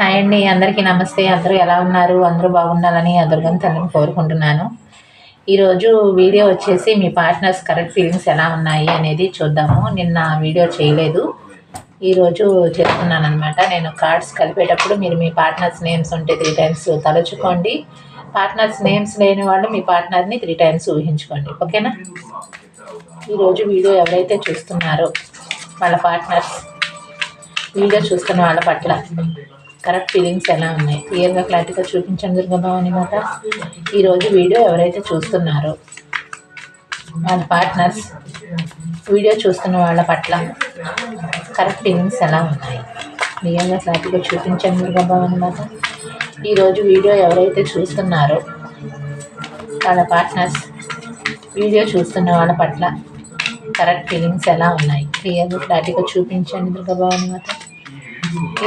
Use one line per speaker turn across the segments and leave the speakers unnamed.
Hi అండి అందరికీ నమస్తే. అందరూ ఎలా ఉన్నారు? అందరూ బాగుండాలని అదుర్గం తల్లిని కోరుకుంటున్నాను. ఈరోజు వీడియో వచ్చేసి మీ పార్ట్నర్స్ కరెక్ట్ ఫీలింగ్స్ ఎలా ఉన్నాయి అనేది చూద్దాము. నిన్న వీడియో చేయలేదు. ఈరోజు చేస్తున్నాను అనమాట నేను కార్డ్స్ కలిపేటప్పుడు మీరు మీ పార్ట్నర్స్ నేమ్స్ ఉంటే త్రీ టైమ్స్ తలుచుకోండి. పార్ట్నర్స్ నేమ్స్ లేని వాళ్ళు మీ పార్ట్నర్ని త్రీ టైమ్స్ ఊహించుకోండి. ఓకేనా? ఈరోజు వీడియో ఎవరైతే చూస్తున్నారో వాళ్ళ పార్ట్నర్స్ వీడియో చూస్తున్న వాళ్ళ పట్ల కరెక్ట్ ఫీలింగ్స్ ఎలా ఉన్నాయి? క్లియర్గా క్లారిటీగా చూపించండి దుర్గభవాని మాట ఈరోజు వీడియో ఎవరైతే చూస్తున్నారో వాళ్ళ పార్ట్నర్స్ వీడియో చూస్తున్న వాళ్ళ పట్ల కరెక్ట్ ఫీలింగ్స్ ఎలా ఉన్నాయి? క్లియర్గా క్లారిటీగా చూపించండి దుర్గభవాని మాట ఈరోజు వీడియో ఎవరైతే చూస్తున్నారో వాళ్ళ పార్ట్నర్స్ వీడియో చూస్తున్న వాళ్ళ పట్ల కరెక్ట్ ఫీలింగ్స్ ఎలా ఉన్నాయి? క్లియర్గా క్లారిటీగా చూపించండి దుర్గభవాని మాత.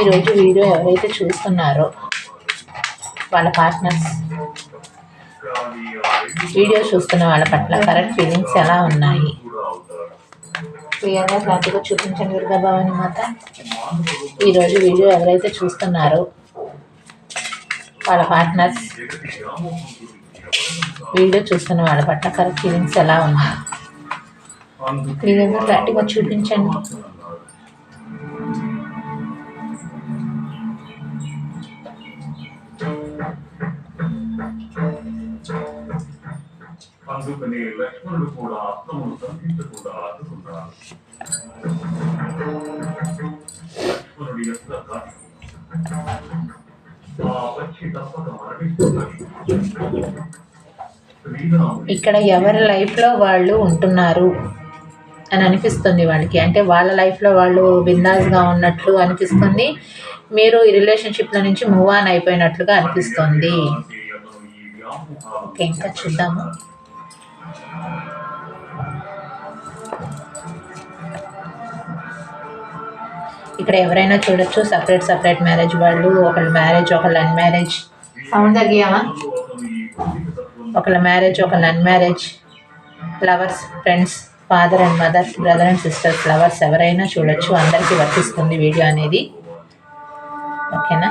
ఈరోజు వీడియో ఎవరైతే చూస్తున్నారో వాళ్ళ పార్ట్నర్స్ వీడియో చూస్తున్న వాళ్ళ పట్ల కరెక్ట్ ఫీలింగ్స్ ఎలా ఉన్నాయి? క్లియర్గా క్లారిటీగా చూపించండి దుర్గాభవాని మాత. ఈరోజు వీడియో ఎవరైతే చూస్తున్నారో వాళ్ళ పార్ట్నర్స్ వీడియో చూస్తున్న వాళ్ళ పట్ల కరెక్ట్ ఫీలింగ్స్ ఎలా ఉన్నాయి? క్లియర్గా క్లారిటీగా చూపించండి.
అందుకని లక్ష్మణుడు కూడా అత్తమును సంధించకుండా ఆదుకున్నాడు లక్ష్మణుడి యొక్క కార్యం ఆ పక్షి తప్పక మరణిస్తున్నది శ్రీరాముడి
ఇక్కడ ఎవరి లైఫ్లో వాళ్ళు ఉంటున్నారు అని అనిపిస్తుంది వాళ్ళకి. అంటే వాళ్ళ లైఫ్లో వాళ్ళు బిందాస్గా ఉన్నట్లు అనిపిస్తుంది. మీరు ఈ రిలేషన్షిప్ల నుంచి మూవ్ ఆన్ అయిపోయినట్లుగా అనిపిస్తుంది. ఓకే ఇంకా చూద్దాము. ఇక్కడ ఎవరైనా చూడొచ్చు సపరేట్ సపరేట్ మ్యారేజ్ వాళ్ళు ఒకళ్ళ మ్యారేజ్ ఒకళ్ళ అన్మ్యారేజ్ సౌండ్ తగ్గియామా ఒకళ్ళ మ్యారేజ్ ఒకళ్ళ unmarriage lovers friends father and mother brother and sisters lovers ఎవరైనా చూడొచ్చు అందరికీ వర్తిస్తుంది వీడియో అనేది. ఓకేనా?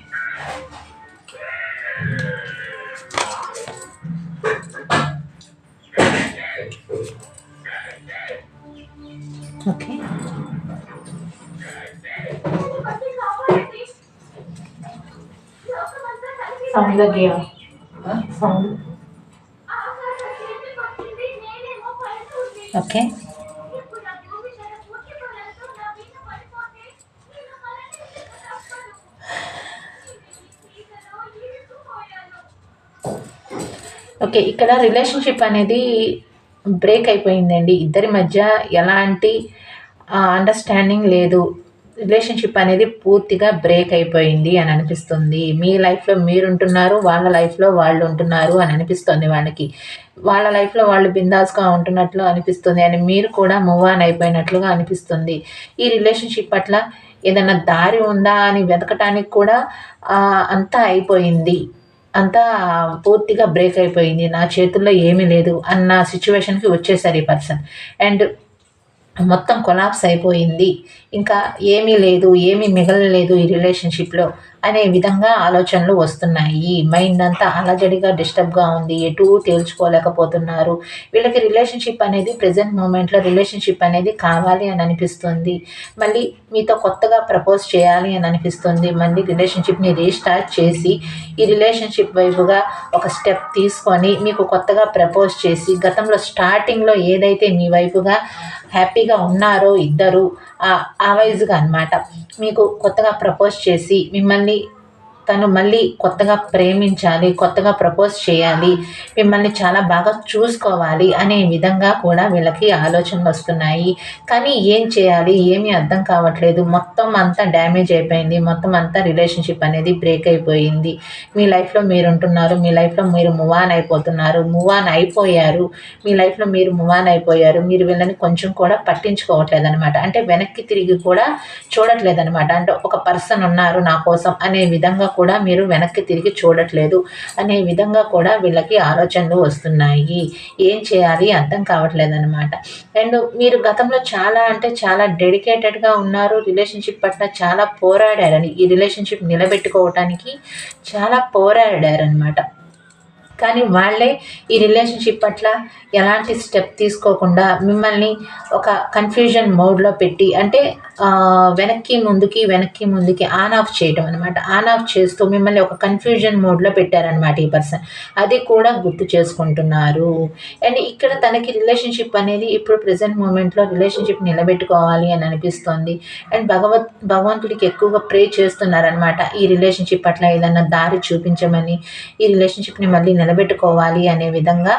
ఓకే. ఓకే ఇక్కడ రిలేషన్షిప్ అనేది బ్రేక్ అయిపోయిందండి. ఇద్దరి మధ్య ఎలాంటి అండర్స్టాండింగ్ లేదు. రిలేషన్షిప్ అనేది పూర్తిగా బ్రేక్ అయిపోయింది అని అనిపిస్తుంది. మీ లైఫ్లో మీరు ఉంటున్నారు వాళ్ళ లైఫ్లో వాళ్ళు ఉంటున్నారు అని అనిపిస్తుంది వాళ్ళకి. వాళ్ళ లైఫ్లో వాళ్ళు బిందాస్గా ఉంటున్నట్లు అనిపిస్తుంది అని మీరు కూడా మూవ్ ఆన్ అయిపోయినట్లుగా అనిపిస్తుంది. ఈ రిలేషన్షిప్ పట్ల ఏదైనా దారి ఉందా అని వెతకటానికి కూడా అంతా అయిపోయింది. అంతా పూర్తిగా బ్రేక్ అయిపోయింది. నా చేతుల్లో ఏమీ లేదు అన్న సిచ్యువేషన్కి వచ్చేసారు ఈ పర్సన్. అండ్ మొత్తం కొలాప్స్ అయిపోయింది. ఇంకా ఏమీ లేదు ఏమీ మిగలలేదు ఈ రిలేషన్షిప్లో అనే విధంగా ఆలోచనలు వస్తున్నాయి. మైండ్ అంతా అలజడిగా డిస్టర్బ్గా ఉంది. ఎటు తేల్చుకోలేకపోతున్నారు. వీళ్ళకి రిలేషన్షిప్ అనేది ప్రజెంట్ మూమెంట్లో రిలేషన్షిప్ అనేది కావాలి అని అనిపిస్తుంది. మళ్ళీ మీతో కొత్తగా ప్రపోజ్ చేయాలి అని అనిపిస్తుంది. మళ్ళీ రిలేషన్షిప్ని రీస్టార్ట్ చేసి ఈ రిలేషన్షిప్ వైపుగా ఒక స్టెప్ తీసుకొని మీకు కొత్తగా ప్రపోజ్ చేసి గతంలో స్టార్టింగ్లో ఏదైతే మీ వైపుగా హ్యాపీగా ఉన్నారో ఇద్దరు ఆ- ఆ వైజ్గా అనమాట మీకు కొత్తగా ప్రపోజ్ చేసి మిమ్మల్ని తను మళ్ళీ కొత్తగా ప్రేమించాలి కొత్తగా ప్రపోజ్ చేయాలి మిమ్మల్ని చాలా బాగా చూసుకోవాలి అనే విధంగా కూడా వీళ్ళకి ఆలోచనలు వస్తున్నాయి. కానీ ఏం చేయాలి? ఏమీ అర్థం కావట్లేదు. మొత్తం అంతా డ్యామేజ్ అయిపోయింది. మొత్తం అంతా రిలేషన్షిప్ అనేది బ్రేక్ అయిపోయింది. మీ లైఫ్లో మీరు ఉంటున్నారు. మీ లైఫ్లో మీరు మూవ్ ఆన్ అయిపోతున్నారు. మూవ్ ఆన్ అయిపోయారు. మీ లైఫ్లో మీరు మూవ్ ఆన్ అయిపోయారు. మీరు వీళ్ళని కొంచెం కూడా పట్టించుకోవట్లేదు అనమాట అంటే వెనక్కి తిరిగి కూడా చూడట్లేదు అనమాట అంటే ఒక పర్సన్ ఉన్నారు నా కోసం అనే విధంగా కూడా మీరు వెనక్కి తిరిగి చూడట్లేదు. అనే విధంగా కూడా వీళ్ళకి ఆలోచనలు వస్తున్నాయి. ఏం చేయాలి అర్థం కావట్లేదు అనమాట అండ్ మీరు గతంలో చాలా అంటే చాలా డెడికేటెడ్గా ఉన్నారు. రిలేషన్షిప్ పట్ల చాలా పోరాడారని ఈ రిలేషన్షిప్ నిలబెట్టుకోవటానికి చాలా పోరాడారనమాట కానీ వాళ్ళే ఈ రిలేషన్షిప్ పట్ల ఎలాంటి స్టెప్ తీసుకోకుండా మిమ్మల్ని ఒక కన్ఫ్యూజన్ మోడ్లో పెట్టి అంటే వెనక్కి ముందుకి వెనక్కి ముందుకి ఆన్ ఆఫ్ చేయడం అనమాట ఆన్ ఆఫ్ చేస్తూ మిమ్మల్ని ఒక కన్ఫ్యూజన్ మోడ్లో పెట్టారనమాట ఈ పర్సన్ అది కూడా గుర్తు చేసుకుంటున్నారు. అండ్ ఇక్కడ తనకి రిలేషన్షిప్ అనేది ఇప్పుడు ప్రజెంట్ మూమెంట్లో రిలేషన్షిప్ నిలబెట్టుకోవాలి అని అనిపిస్తోంది. అండ్ భగవత్ భగవంతుడికి ఎక్కువగా ప్రే చేస్తున్నారనమాట ఈ రిలేషన్షిప్ పట్ల ఏదన్నా దారి చూపించమని ఈ రిలేషన్షిప్ని మళ్ళీ నిలబెట్టుకోవాలి అనే విధంగా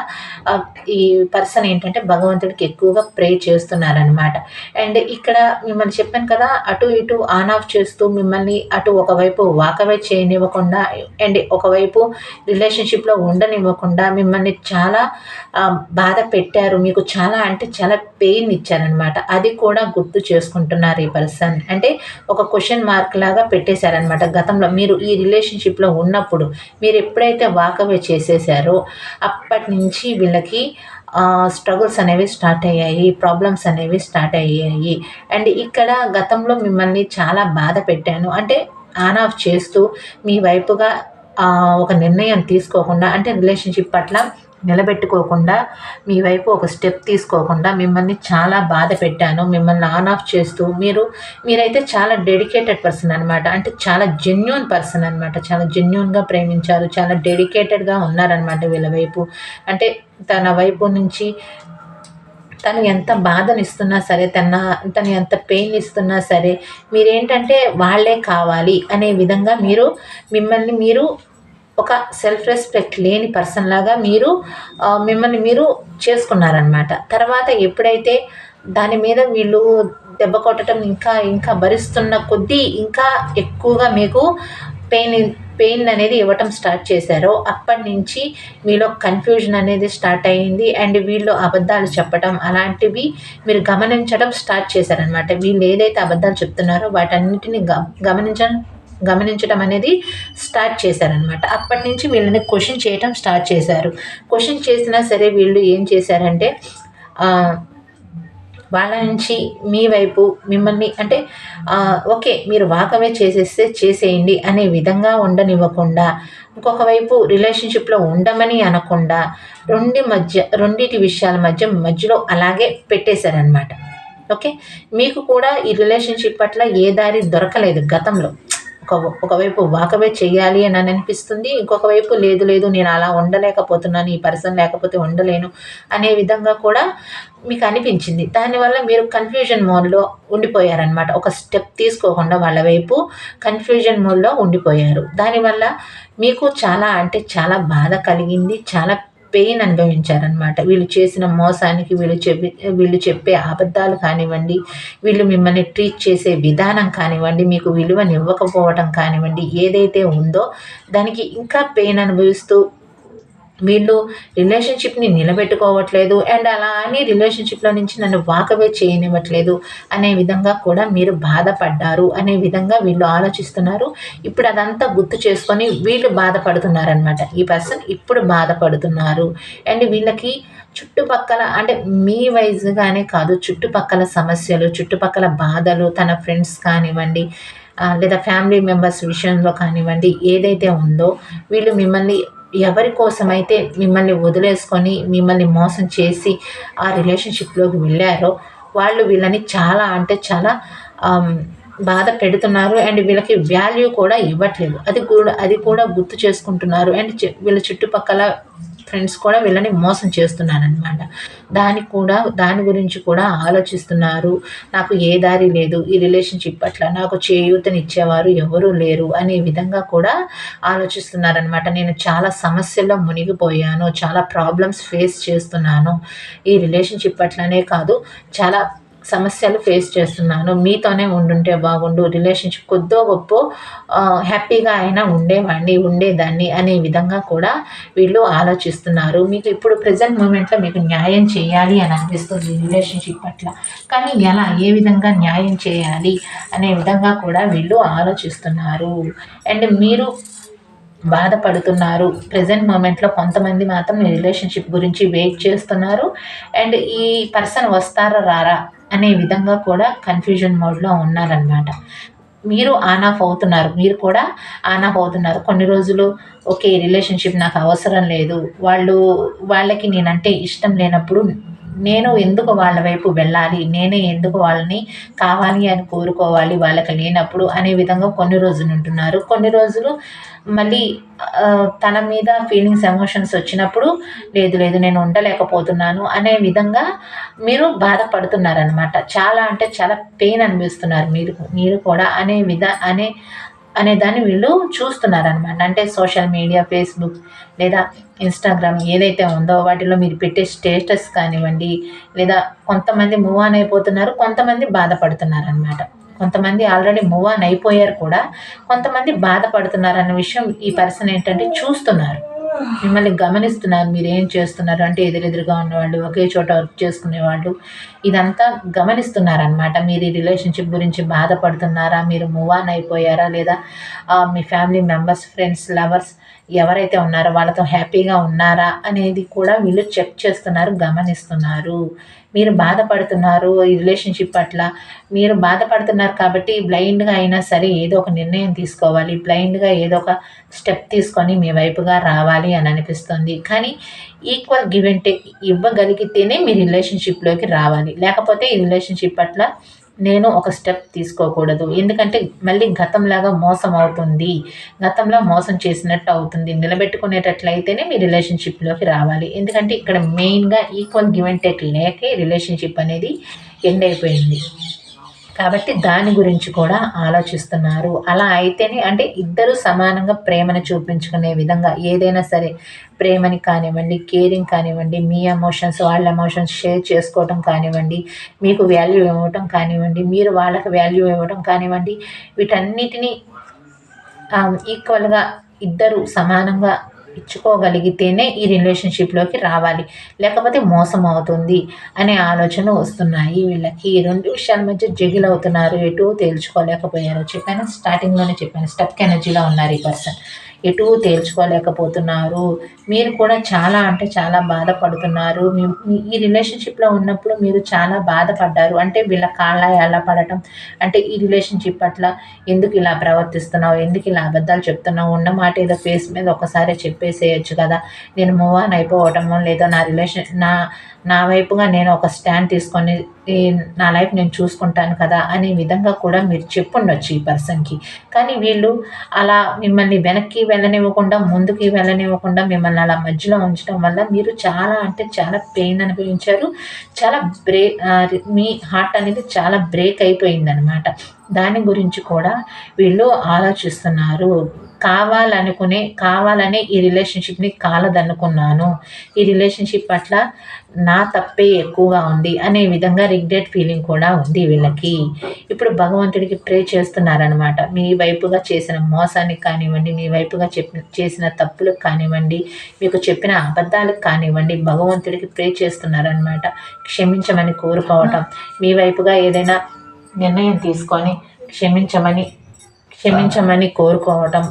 ఈ పర్సన్ ఏంటంటే భగవంతుడికి ఎక్కువగా ప్రే చేస్తున్నారనమాట అండ్ ఇక్కడ మిమ్మల్ని చెప్ చెప్పాను కదా అటు ఇటు ఆన్ ఆఫ్ చేస్తూ మిమ్మల్ని అటు ఒకవైపు వాకవే చేయనివ్వకుండా అండ్ ఒకవైపు రిలేషన్షిప్లో ఉండనివ్వకుండా మిమ్మల్ని చాలా బాధ పెట్టారు. మీకు చాలా అంటే చాలా పెయిన్ ఇచ్చారనమాట అది కూడా గుర్తు చేసుకుంటున్నారు ఈ పర్సన్. అంటే ఒక క్వశ్చన్ మార్క్ లాగా పెట్టేశారనమాట గతంలో మీరు ఈ రిలేషన్షిప్లో ఉన్నప్పుడు మీరు ఎప్పుడైతే వాకవే చేసేసారో అప్పటి నుంచి వీళ్ళకి స్ట్రగుల్స్ అనేవి స్టార్ట్ అయ్యాయి ప్రాబ్లమ్స్ అనేవి స్టార్ట్ అయ్యాయి. అండ్ ఇక్కడ గతంలో మిమ్మల్ని చాలా బాధ పెట్టాను. అంటే ఆన్ ఆఫ్ చేస్తూ మీ వైపుగా ఒక నిర్ణయం తీసుకోకుండా అంటే రిలేషన్షిప్ పట్ల నిలబెట్టుకోకుండా మీ వైపు ఒక స్టెప్ తీసుకోకుండా మిమ్మల్ని చాలా బాధ పెట్టాను. మిమ్మల్ని ఆన్ ఆఫ్ చేస్తూ మీరు మీరైతే చాలా డెడికేటెడ్ పర్సన్ అనమాట అంటే చాలా జెన్యున్ పర్సన్ అనమాట చాలా జెన్యున్గా ప్రేమించారు. చాలా డెడికేటెడ్గా ఉన్నారనమాట వీళ్ళ వైపు. అంటే తన వైపు నుంచి తను ఎంత బాధనిస్తున్నా సరే తన తను ఎంత పెయిన్ ఇస్తున్నా సరే మీరేంటంటే వాళ్ళే కావాలి అనే విధంగా మీరు మిమ్మల్ని మీరు ఒక సెల్ఫ్ రెస్పెక్ట్ లేని పర్సన్ లాగా మీరు మిమ్మల్ని మీరు చేసుకున్నారనమాట తర్వాత ఎప్పుడైతే దాని మీద వీళ్ళు దెబ్బ కొట్టడం ఇంకా ఇంకా భరిస్తున్న కొద్దీ ఇంకా ఎక్కువగా మీకు పెయిన్ పెయిన్ అనేది ఇవ్వటం స్టార్ట్ చేశారో అప్పటి నుంచి మీలో కన్ఫ్యూజన్ అనేది స్టార్ట్ అయ్యింది అండ్ వీళ్ళు అబద్ధాలు చెప్పడం అలాంటివి మీరు గమనించడం స్టార్ట్ చేశారనమాట వీళ్ళు ఏదైతే అబద్ధాలు చెప్తున్నారో వాటన్నిటిని గ గమనించడం గమనించడం అనేది స్టార్ట్ చేశారనమాట అప్పటి నుంచి వీళ్ళని క్వశ్చన్ చేయటం స్టార్ట్ చేశారు. క్వశ్చన్ చేసినా సరే వీళ్ళు ఏం చేశారంటే వాళ్ళ నుంచి మీ వైపు మిమ్మల్ని అంటే ఓకే మీరు వాకవే చేసేస్తే చేసేయండి అనే విధంగా ఉండనివ్వకుండా ఇంకొక వైపు రిలేషన్షిప్లో ఉండమని అనకుండా రెండు మధ్య రెండింటి విషయాల మధ్య మధ్యలో అలాగే పెట్టేశారనమాట ఓకే? మీకు కూడా ఈ రిలేషన్షిప్ పట్ల ఏ దారి దొరకలేదు గతంలో. ఒక ఒకవైపు వాకవే చేయాలి అని అనిపిస్తుంది ఇంకొక వైపు లేదు లేదు నేను అలా ఉండలేకపోతున్నాను ఈ పర్సన్ లేకపోతే ఉండలేను అనే విధంగా కూడా మీకు అనిపించింది. దానివల్ల మీరు కన్ఫ్యూజన్ మోడ్లో ఉండిపోయారనమాట ఒక స్టెప్ తీసుకోకుండా వాళ్ళ వైపు కన్ఫ్యూజన్ మోడ్లో ఉండిపోయారు. దానివల్ల మీకు చాలా అంటే చాలా బాధ కలిగింది చాలా పెయిన్ అనుభవించారనమాట వీళ్ళు చేసిన మోసానికి వీళ్ళు చెప్పి వీళ్ళు చెప్పే అబద్ధాలు కానివ్వండి వీళ్ళు మిమ్మల్ని ట్రీట్ చేసే విధానం కానివ్వండి మీకు విలువని ఇవ్వకపోవడం కానివ్వండి ఏదైతే ఉందో దానికి ఇంకా పెయిన్ అనుభవిస్తూ వీళ్ళు రిలేషన్షిప్ని నిలబెట్టుకోవట్లేదు అండ్ అలా అని రిలేషన్షిప్లో నుంచి నన్ను వాకవే చేయనివ్వట్లేదు అనే విధంగా కూడా మీరు బాధపడ్డారు అనే విధంగా వీళ్ళు ఆలోచిస్తున్నారు. ఇప్పుడు అదంతా గుర్తు చేసుకొని వీళ్ళు బాధపడుతున్నారనమాట ఈ పర్సన్ ఇప్పుడు బాధపడుతున్నారు. అండ్ వీళ్ళకి చుట్టుపక్కల అంటే మీ వైజ్గానే కాదు చుట్టుపక్కల సమస్యలు చుట్టుపక్కల బాధలు తన ఫ్రెండ్స్ కానివ్వండి లేదా ఫ్యామిలీ మెంబర్స్ విషయంలో కానివ్వండి ఏదైతే ఉందో వీళ్ళు మిమ్మల్ని ఎవరి కోసమైతే మిమ్మల్ని వదిలేసుకొని మిమ్మల్ని మోసం చేసి ఆ రిలేషన్షిప్లోకి వెళ్ళారో వాళ్ళు వీళ్ళని చాలా అంటే చాలా బాధ పెడుతున్నారు అండ్ వీళ్ళకి వాల్యూ కూడా ఇవ్వట్లేదు. అది కూడా అది కూడా గుర్తు చేసుకుంటున్నారు అండ్ వీళ్ళ చుట్టుపక్కల ఫ్రెండ్స్ కూడా వీళ్ళని మోసం చేస్తున్నారనమాట దానికి కూడా దాని గురించి కూడా ఆలోచిస్తున్నారు. నాకు ఏ దారి లేదు ఈ రిలేషన్షిప్ పట్ల నాకు చేయూతనిచ్చేవారు ఎవరూ లేరు అనే విధంగా కూడా ఆలోచిస్తున్నారనమాట నేను చాలా సమస్యల్లో మునిగిపోయాను చాలా ప్రాబ్లమ్స్ ఫేస్ చేస్తున్నాను. ఈ రిలేషన్షిప్ పట్లనే కాదు చాలా సమస్యలు ఫేస్ చేస్తున్నాను. మీతోనే ఉండుంటే బాగుండు. రిలేషన్షిప్ కొద్దో గొప్ప హ్యాపీగా అయినా ఉండేవాడిని ఉండేదాన్ని అనే విధంగా కూడా వీళ్ళు ఆలోచిస్తున్నారు. మీకు ఇప్పుడు ప్రజెంట్ మూమెంట్లో మీకు న్యాయం చేయాలి అని అనిపిస్తుంది రిలేషన్షిప్ పట్ల. కానీ ఎలా ఏ విధంగా న్యాయం చేయాలి అనే విధంగా కూడా వీళ్ళు ఆలోచిస్తున్నారు. అండ్ మీరు బాధపడుతున్నారు. ప్రజెంట్ మూమెంట్లో కొంతమంది మాత్రం మీ రిలేషన్షిప్ గురించి వెయిట్ చేస్తున్నారు. అండ్ ఈ పర్సన్ వస్తారా రారా? అనే విధంగా కూడా కన్ఫ్యూజన్ మోడ్లో ఉన్నారనమాట మీరు ఆన్ ఆఫ్ అవుతున్నారు. మీరు కూడా ఆన్ ఆఫ్ అవుతున్నారు. కొన్ని రోజులు ఓకే రిలేషన్షిప్ నాకు అవసరం లేదు. వాళ్ళు వాళ్ళకి నేనంటే ఇష్టం లేనప్పుడు నేను ఎందుకు వాళ్ళ వైపు వెళ్ళాలి? నేనే ఎందుకు వాళ్ళని కావాలి అని కోరుకోవాలి? వాళ్ళకి లేనప్పుడు అనే విధంగా కొన్ని రోజులు ఉంటున్నారు. కొన్ని రోజులు మళ్ళీ తన మీద ఫీలింగ్స్ ఎమోషన్స్ వచ్చినప్పుడు లేదు లేదు నేను ఉండలేకపోతున్నాను అనే విధంగా మీరు బాధపడుతున్నారనమాట చాలా అంటే చాలా పెయిన్ అనిపిస్తున్నారు మీరు మీరు కూడా అనే విధ అనే అనే దాన్ని వీళ్ళు చూస్తున్నారనమాట అంటే సోషల్ మీడియా ఫేస్బుక్ లేదా ఇన్స్టాగ్రామ్ ఏదైతే ఉందో వాటిలో మీరు పెట్టే స్టేటస్ కానివ్వండి లేదా కొంతమంది మూవ్ ఆన్ అయిపోతున్నారు కొంతమంది బాధపడుతున్నారు అనమాట కొంతమంది ఆల్రెడీ మూవ్ ఆన్ అయిపోయారు కూడా కొంతమంది బాధపడుతున్నారన్న విషయం ఈ పర్సన్ ఏంటంటే చూస్తున్నారు. మిమ్మల్ని గమనిస్తున్నారు మీరు ఏం చేస్తున్నారు? అంటే ఎదురెదురుగా ఉన్నవాళ్ళు ఒకే చోట వర్క్ చేసుకునే వాళ్ళు ఇదంతా గమనిస్తున్నారనమాట మీరు ఈ రిలేషన్షిప్ గురించి బాధపడుతున్నారా? మీరు మూవ్ ఆన్ అయిపోయారా? లేదా మీ ఫ్యామిలీ మెంబర్స్ ఫ్రెండ్స్ లవర్స్ ఎవరైతే ఉన్నారో వాళ్ళతో హ్యాపీగా ఉన్నారా అనేది కూడా వీళ్ళు చెక్ చేస్తున్నారు గమనిస్తున్నారు. మీరు బాధపడుతున్నారు ఈ రిలేషన్షిప్ పట్ల. మీరు బాధపడుతున్నారు కాబట్టి బ్లైండ్గా అయినా సరే ఏదో ఒక నిర్ణయం తీసుకోవాలి. బ్లైండ్గా ఏదో ఒక స్టెప్ తీసుకొని మీ వైపుగా రావాలి అని అనిపిస్తుంది. కానీ ఈక్వల్ గివ్ అండ్ టేక్ ఇవ్వగలిగితేనే మీ రిలేషన్షిప్లోకి రావాలి. లేకపోతే ఈ రిలేషన్షిప్ పట్ల నేను ఒక స్టెప్ తీసుకోకూడదు. ఎందుకంటే మళ్ళీ గతంలాగా మోసం అవుతుంది. గతంలో మోసం చేసినట్టు అవుతుంది. నిలబెట్టుకునేటట్లయితేనే మీ రిలేషన్షిప్లోకి రావాలి. ఎందుకంటే ఇక్కడ మెయిన్గా ఈక్వల్ గివ్ అండ్ టేక్ లేకే రిలేషన్షిప్ అనేది ఎండ్ అయిపోయింది. కాబట్టి దాని గురించి కూడా ఆలోచిస్తున్నారు. అలా అయితేనే అంటే ఇద్దరు సమానంగా ప్రేమను చూపించుకునే విధంగా ఏదైనా సరే ప్రేమని కానివ్వండి కేరింగ్ కానివ్వండి మీ ఎమోషన్స్ వాళ్ళ ఎమోషన్స్ షేర్ చేసుకోవటం కానివ్వండి మీకు వాల్యూ ఇవ్వటం కానివ్వండి మీరు వాళ్ళకి వాల్యూ ఇవ్వటం కానివ్వండి వీటన్నిటినీ ఈక్వల్గా ఇద్దరు సమానంగా ఇచ్చుకోగలిగితేనే ఈ రిలేషన్షిప్లోకి రావాలి. లేకపోతే మోసం అవుతుంది అనే ఆలోచన వస్తున్నాయి వీళ్ళకి. రెండు విషయాల మధ్య జగిల్ అవుతున్నారు ఎటు తేల్చుకోలేకపోయారు. చెప్పాను స్టార్టింగ్లోనే చెప్పాను. స్టక్ ఎనర్జీలో ఉన్నారు ఈ పర్సన్ ఎటు తేల్చుకోలేకపోతున్నారు. మీరు కూడా చాలా అంటే చాలా బాధపడుతున్నారు. ఈ రిలేషన్షిప్లో ఉన్నప్పుడు మీరు చాలా బాధపడ్డారు. అంటే వీళ్ళ కాళ్ళ ఎలా పడటం. అంటే ఈ రిలేషన్షిప్ పట్ల ఎందుకు ఇలా ప్రవర్తిస్తున్నావు? ఎందుకు ఇలా అబద్ధాలు చెప్తున్నావు? ఉన్న మాట ఏదో ఫేస్ మీద ఒకసారి చెప్పేసేయచ్చు కదా. నేను మూవ్ ఆన్ అయిపోవటము లేదో నా రిలేషన్ నా నా వైపుగా నేను ఒక స్టాండ్ తీసుకొని నా లైఫ్ నేను చూసుకుంటాను కదా అనే విధంగా కూడా మీరు చెప్పుండొచ్చు ఈ పర్సన్కి. కానీ వీళ్ళు అలా మిమ్మల్ని వెనక్కి వెళ్ళనివ్వకుండా ముందుకి వెళ్ళనివ్వకుండా మిమ్మల్ని అలా మధ్యలో ఉంచడం వల్ల మీరు చాలా అంటే చాలా పెయిన్ అనుభవించారు. చాలా బ్రేక్ మీ హార్ట్ అనేది చాలా బ్రేక్ అయిపోయిందనమాట దాని గురించి కూడా వీళ్ళు ఆలోచిస్తున్నారు. కావాలనుకునే కావాలనే ఈ రిలేషన్షిప్ని కాలదనుకున్నాను ఈ రిలేషన్షిప్ పట్ల నా తప్పే ఎక్కువగా ఉంది అనే విధంగా రిగ్రెట్ ఫీలింగ్ కూడా ఉంది వీళ్ళకి. ఇప్పుడు భగవంతుడికి ప్రే చేస్తున్నారనమాట మీ వైపుగా చేసిన మోసానికి కానివ్వండి మీ వైపుగా చెప్పి చేసిన తప్పులకు కానివ్వండి మీకు చెప్పిన అబద్ధాలకు కానివ్వండి భగవంతుడికి ప్రే చేస్తున్నారనమాట క్షమించమని కోరుకోవటం. మీ వైపుగా ఏదైనా నిర్ణయం తీసుకొని క్షమించమని క్షమించమని కోరుకోవటం.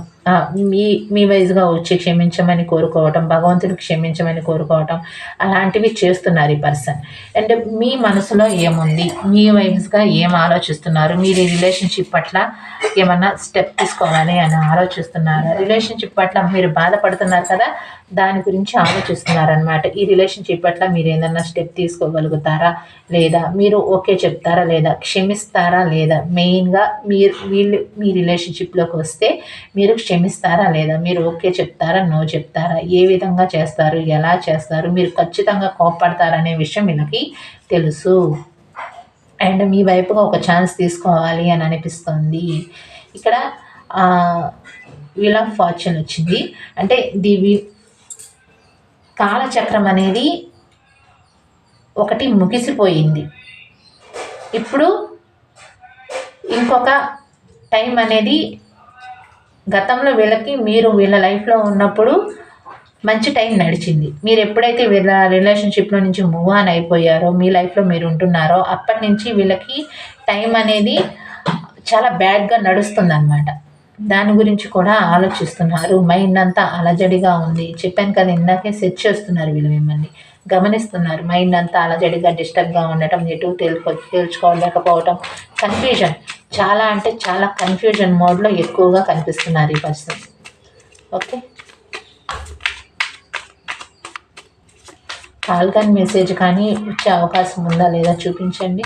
మీ మీ వైజ్గా వచ్చి క్షమించమని కోరుకోవటం భగవంతుని క్షమించమని కోరుకోవటం అలాంటివి చేస్తున్నారు ఈ పర్సన్. అండ్ మీ మనసులో ఏముంది? మీ వైజ్గా ఏం ఆలోచిస్తున్నారు? మీరు ఈ రిలేషన్షిప్ పట్ల ఏమన్నా స్టెప్ తీసుకోవాలి అని ఆలోచిస్తున్నారు? రిలేషన్షిప్ పట్ల మీరు బాధపడుతున్నారు కదా దాని గురించి ఆలోచిస్తున్నారనమాట ఈ రిలేషన్షిప్ పట్ల మీరు ఏదన్నా స్టెప్ తీసుకోగలుగుతారా? లేదా మీరు ఓకే చెప్తారా? లేదా క్షమిస్తారా? లేదా మెయిన్గా మీరు వీళ్ళు మీ రిలేషన్షిప్లోకి వస్తే మీరు క్షమిస్తారా? లేదా మీరు ఓకే చెప్తారా? నో చెప్తారా? ఏ విధంగా చేస్తారు? ఎలా చేస్తారు? మీరు ఖచ్చితంగా కోప్పడతారనే విషయం వీళ్ళకి తెలుసు. అండ్ మీ వైపుగా ఒక ఛాన్స్ తీసుకోవాలి అని అనిపిస్తుంది. ఇక్కడ వీల్ ఆఫ్ ఫార్చ్యూన్ వచ్చింది. అంటే ది వి- కాలచక్రం అనేది ఒకటి ముగిసిపోయింది. ఇప్పుడు ఇంకొక టైం అనేది గతంలో వీళ్ళకి మీరు వీళ్ళ లైఫ్లో ఉన్నప్పుడు మంచి టైం నడిచింది. మీరు ఎప్పుడైతే వీళ్ళ రిలేషన్షిప్లో నుంచి మూవ్ ఆన్ అయిపోయారో మీ లైఫ్లో మీరు ఉంటున్నారో అప్పటి నుంచి వీళ్ళకి టైం అనేది చాలా బ్యాడ్గా నడుస్తుంది అనమాట దాని గురించి కూడా ఆలోచిస్తున్నారు. మైండ్ అంతా అలజడిగా ఉంది. చెప్పాను కదా ఇందాకే సెట్ చేస్తున్నారు వీళ్ళు మిమ్మల్ని. గమనిస్తున్నారు. మైండ్ అంతా అలజడిగా డిస్టర్బ్గా ఉండటం ఎటు తేల్చుకో తేల్చుకోలేకపోవటం కన్ఫ్యూజన్ చాలా అంటే చాలా కన్ఫ్యూజన్ మోడ్లో ఎక్కువగా కనిపిస్తున్నారు ఈ పర్సన్ ఓకే కాల్ కానీ మెసేజ్ కానీ వచ్చే అవకాశం ఉందా లేదా చూపించండి.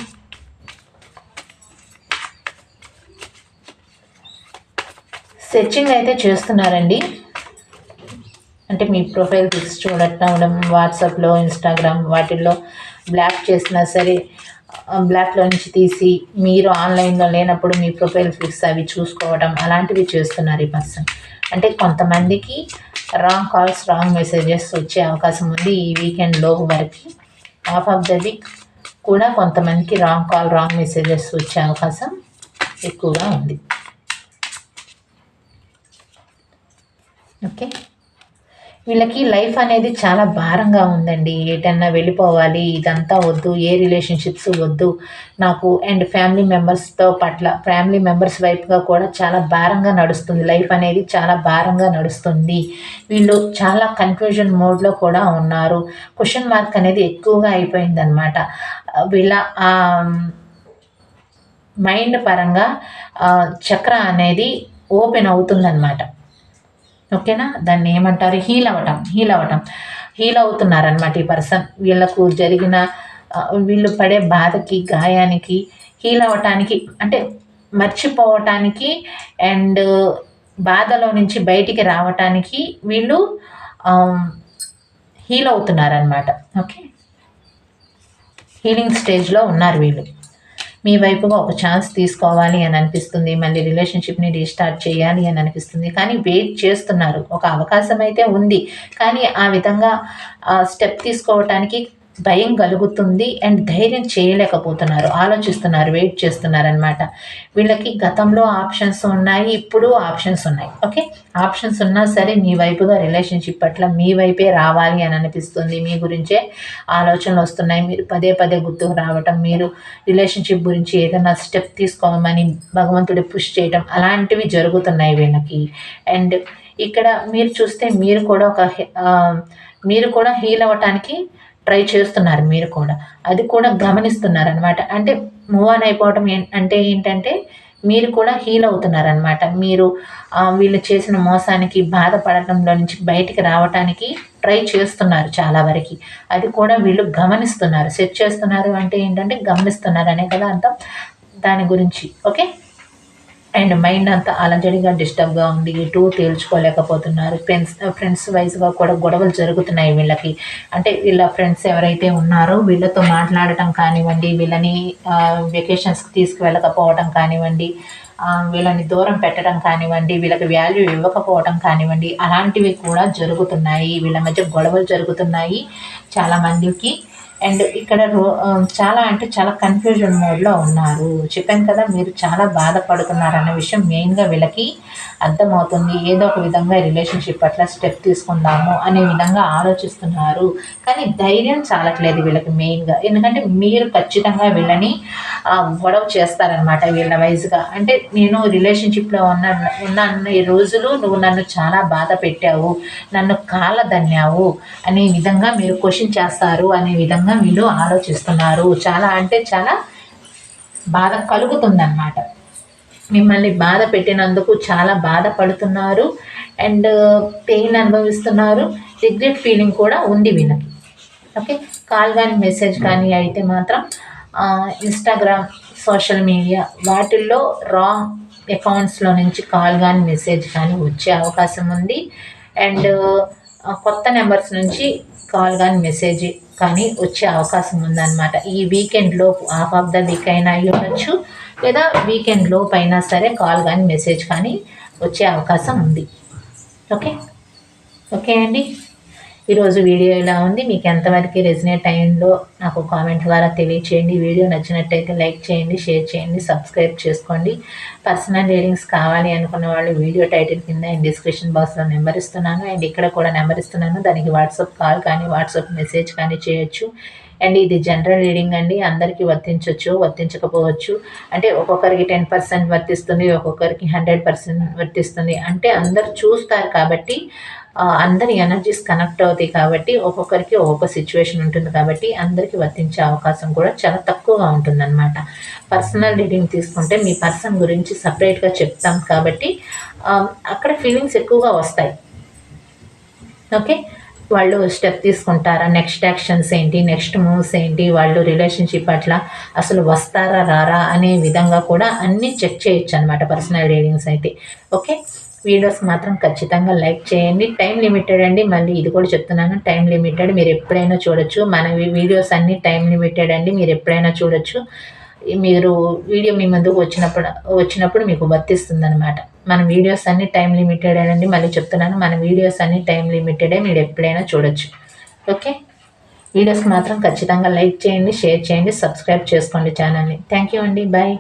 సెర్చింగ్ అయితే చేస్తున్నారండి. అంటే మీ ప్రొఫైల్ పిక్స్ చూడటం వాట్సాప్లో ఇన్స్టాగ్రామ్ వాటిల్లో బ్లాక్ చేసినా సరే బ్లాక్లో నుంచి తీసి మీరు ఆన్లైన్లో లేనప్పుడు మీ ప్రొఫైల్ పిక్స్ అవి చూసుకోవడం అలాంటివి చేస్తున్నారు ఈ పర్సన్ అంటే కొంతమందికి రాంగ్ కాల్స్ రాంగ్ మెసేజెస్ వచ్చే అవకాశం ఉంది ఈ వీకెండ్ వరకు. హాఫ్ ఆఫ్ ద వీక్ కూడా కొంతమందికి రాంగ్ కాల్ రాంగ్ మెసేజెస్ వచ్చే అవకాశం ఎక్కువగా ఉంది. ఓకే? వీళ్ళకి లైఫ్ అనేది చాలా భారంగా ఉందండి. ఏటన్నా వెళ్ళిపోవాలి ఇదంతా వద్దు ఏ రిలేషన్షిప్స్ వద్దు. నాకు అండ్ ఫ్యామిలీ మెంబర్స్తో పట్ల ఫ్యామిలీ మెంబర్స్ వైపుగా కూడా చాలా భారంగా నడుస్తుంది. లైఫ్ అనేది చాలా భారంగా నడుస్తుంది. వీళ్ళు చాలా కన్ఫ్యూజన్ మోడ్లో కూడా ఉన్నారు. క్వశ్చన్ మార్క్ అనేది ఎక్కువగా అయిపోయిందనమాట వీళ్ళ మైండ్ పరంగా చక్ర అనేది ఓపెన్ అవుతుందన్నమాట. ఓకేనా? దాన్ని ఏమంటారు? హీల్ అవ్వటం హీల్ అవ్వటం. హీల్ అవుతున్నారనమాట ఈ పర్సన్. వీళ్ళకు జరిగిన వీళ్ళు పడే బాధకి గాయానికి హీల్ అవ్వటానికి అంటే మర్చిపోవటానికి అండ్ బాధలో నుంచి బయటికి రావటానికి వీళ్ళు హీల్ అవుతున్నారనమాట ఓకే? హీలింగ్ స్టేజ్లో ఉన్నారు వీళ్ళు. మీ వైపుగా ఒక ఛాన్స్ తీసుకోవాలి అని అనిపిస్తుంది. మళ్ళీ రిలేషన్షిప్ని రీస్టార్ట్ చేయాలి అని అనిపిస్తుంది. కానీ వెయిట్ చేస్తున్నారు. ఒక అవకాశం అయితే ఉంది. కానీ ఆ విధంగా స్టెప్ తీసుకోవటానికి భయం కలుగుతుంది అండ్ ధైర్యం చేయలేకపోతున్నారు. ఆలోచిస్తున్నారు వెయిట్ చేస్తున్నారు అనమాట వీళ్ళకి గతంలో ఆప్షన్స్ ఉన్నాయి ఇప్పుడు ఆప్షన్స్ ఉన్నాయి. ఓకే? ఆప్షన్స్ ఉన్నా సరే మీ వైపుగా రిలేషన్షిప్ పట్ల మీ వైపే రావాలి అని అనిపిస్తుంది. మీ గురించే ఆలోచనలు వస్తున్నాయి. మీరు పదే పదే గుర్తుకు రావటం మీరు రిలేషన్షిప్ గురించి ఏదైనా స్టెప్ తీసుకోమని భగవంతుడి పుష్ చేయటం అలాంటివి జరుగుతున్నాయి వీళ్ళకి. అండ్ ఇక్కడ మీరు చూస్తే మీరు కూడా ఒక మీరు కూడా హీల్ అవ్వటానికి ట్రై చేస్తున్నారు మీరు కూడా. అది కూడా గమనిస్తున్నారు అనమాట అంటే మూవ్ ఆన్ అయిపోవటం అంటే ఏంటంటే మీరు కూడా హీల్ అవుతున్నారనమాట మీరు వీళ్ళు చేసిన మోసానికి బాధపడటంలో నుంచి బయటికి రావటానికి ట్రై చేస్తున్నారు చాలా వరకు. అది కూడా వీళ్ళు గమనిస్తున్నారు. సెట్ చేస్తున్నారు అంటే ఏంటంటే గమనిస్తున్నారు అనే కదా అర్థం. దాని గురించి ఓకే? అండ్ మైండ్ అంతా అలజడిగా డిస్టర్బ్గా ఉంది ఇటు తేల్చుకోలేకపోతున్నారు. ఫ్రెండ్స్ ఫ్రెండ్స్ వైజ్గా కూడా గొడవలు జరుగుతున్నాయి వీళ్ళకి. అంటే వీళ్ళ ఫ్రెండ్స్ ఎవరైతే ఉన్నారో వీళ్ళతో మాట్లాడటం కానివ్వండి వీళ్ళని వెకేషన్స్కి తీసుకువెళ్ళకపోవడం కానివ్వండి వీళ్ళని దూరం పెట్టడం కానివ్వండి వీళ్ళకి వాల్యూ ఇవ్వకపోవడం కానివ్వండి అలాంటివి కూడా జరుగుతున్నాయి. వీళ్ళ మధ్య గొడవలు జరుగుతున్నాయి చాలా మందికి అండ్ ఇక్కడ రో- చాలా అంటే చాలా కన్ఫ్యూజన్ మోడ్లో ఉన్నారు. చెప్పాను కదా మీరు చాలా బాధపడుతున్నారు అనే విషయం మెయిన్గా వీళ్ళకి అర్థమవుతుంది. ఏదో ఒక విధంగా రిలేషన్షిప్ పట్ల స్టెప్ తీసుకుందాము అనే విధంగా ఆలోచిస్తున్నారు. కానీ ధైర్యం చాలట్లేదు వీళ్ళకి మెయిన్గా ఎందుకంటే మీరు ఖచ్చితంగా వీళ్ళని గొడవ చేస్తారనమాట వీళ్ళ వైజ్గా అంటే నేను రిలేషన్షిప్లో ఉన్న ఉన్న అన్ని రోజులు నువ్వు నన్ను చాలా బాధ పెట్టావు నన్ను కాలదన్యావు అనే విధంగా మీరు క్వశ్చన్ చేస్తారు అనే విధంగా వీళ్ళు ఆలోచిస్తున్నారు. చాలా అంటే చాలా బాధ కలుగుతుందన్నమాట. మిమ్మల్ని బాధ పెట్టినందుకు చాలా బాధపడుతున్నారు. అండ్ పెయిన్ అనుభవిస్తున్నారు. రిగ్రెట్ ఫీలింగ్ కూడా ఉంది వీళ్ళకి. ఓకే? కాల్ కానీ మెసేజ్ కానీ అయితే మాత్రం ఇన్స్టాగ్రామ్ సోషల్ మీడియా వాటిల్లో రాంగ్ అకౌంట్స్లో నుంచి కాల్ కానీ మెసేజ్ కానీ వచ్చే అవకాశం ఉంది. అండ్ కొత్త నెంబర్స్ నుంచి కాల్ కానీ మెసేజ్ కానీ వచ్చే అవకాశం ఉందన్నమాట. ఈ వీకెండ్లో హాఫ్ ఆఫ్ ద వీక్ అయినా అయ్యి ఉండొచ్చు లేదా వీకెండ్లో పైన సరే కాల్ కానీ మెసేజ్ కానీ వచ్చే అవకాశం ఉంది. ఓకే? ఓకే అండి? ఈరోజు వీడియో ఇలా ఉంది. మీకు ఎంతవరకు రెజినేట్ అయిందో నాకు కామెంట్ ద్వారా తెలియచేయండి. వీడియో నచ్చినట్టయితే లైక్ చేయండి షేర్ చేయండి సబ్స్క్రైబ్ చేసుకోండి. పర్సనల్ రీడింగ్స్ కావాలి అనుకున్న వాళ్ళు వీడియో టైటిల్ కింద డిస్క్రిప్షన్ బాక్స్లో నెంబర్ ఇస్తున్నాను. అండ్ ఇక్కడ కూడా నెంబర్ ఇస్తున్నాను. దానికి వాట్సాప్ కాల్ కానీ వాట్సాప్ మెసేజ్ కానీ చేయొచ్చు. అండ్ ఇది జనరల్ రీడింగ్ అండి. అందరికీ వర్తించవచ్చు వర్తించకపోవచ్చు. అంటే ఒక్కొక్కరికి టెన్ పర్సెంట్ వర్తిస్తుంది ఒక్కొక్కరికి హండ్రెడ్ పర్సెంట్ వర్తిస్తుంది. అంటే అందరు చూస్తారు కాబట్టి అందరి ఎనర్జీస్ కనెక్ట్ అవుతాయి కాబట్టి ఒక్కొక్కరికి ఒక్కొక్క సిచ్యువేషన్ ఉంటుంది కాబట్టి అందరికీ వర్తించే అవకాశం కూడా చాలా తక్కువగా ఉంటుందన్నమాట. పర్సనల్ రీడింగ్ తీసుకుంటే మీ పర్సన్ గురించి సపరేట్గా చెప్తాం కాబట్టి అక్కడ ఫీలింగ్స్ ఎక్కువగా వస్తాయి. ఓకే వాళ్ళు స్టెప్ తీసుకుంటారా? నెక్స్ట్ యాక్షన్స్ ఏంటి? నెక్స్ట్ మూవ్స్ ఏంటి? వాళ్ళు రిలేషన్షిప్ అట్లా అసలు వస్తారా రారా అనే విధంగా కూడా అన్నీ చెక్ చేయొచ్చు అనమాట పర్సనల్ రీడింగ్స్ అయితే. ఓకే వీడియోస్ మాత్రం ఖచ్చితంగా లైక్ చేయండి. టైం లిమిటెడ్ అండి. మళ్ళీ ఇది కూడా చెప్తున్నాను. టైం లిమిటెడ్ మీరు ఎప్పుడైనా చూడొచ్చు. మన వీడియోస్ అన్నీ టైం లిమిటెడ్ అండి. మీరు ఎప్పుడైనా చూడొచ్చు. మీరు వీడియో మీ ముందుకు వచ్చినప్పుడు వచ్చినప్పుడు మీకు వర్తిస్తుంది అనమాట మన వీడియోస్ అన్ని టైం లిమిటెడ్ అండి. మళ్ళీ చెప్తున్నాను మన వీడియోస్ అన్ని టైం లిమిటెడే మీరు ఎప్పుడైనా చూడొచ్చు. ఓకే? వీడియోస్ మాత్రం ఖచ్చితంగా లైక్ చేయండి షేర్ చేయండి సబ్స్క్రైబ్ చేసుకోండి ఛానల్ని థ్యాంక్ యూ అండి. బాయ్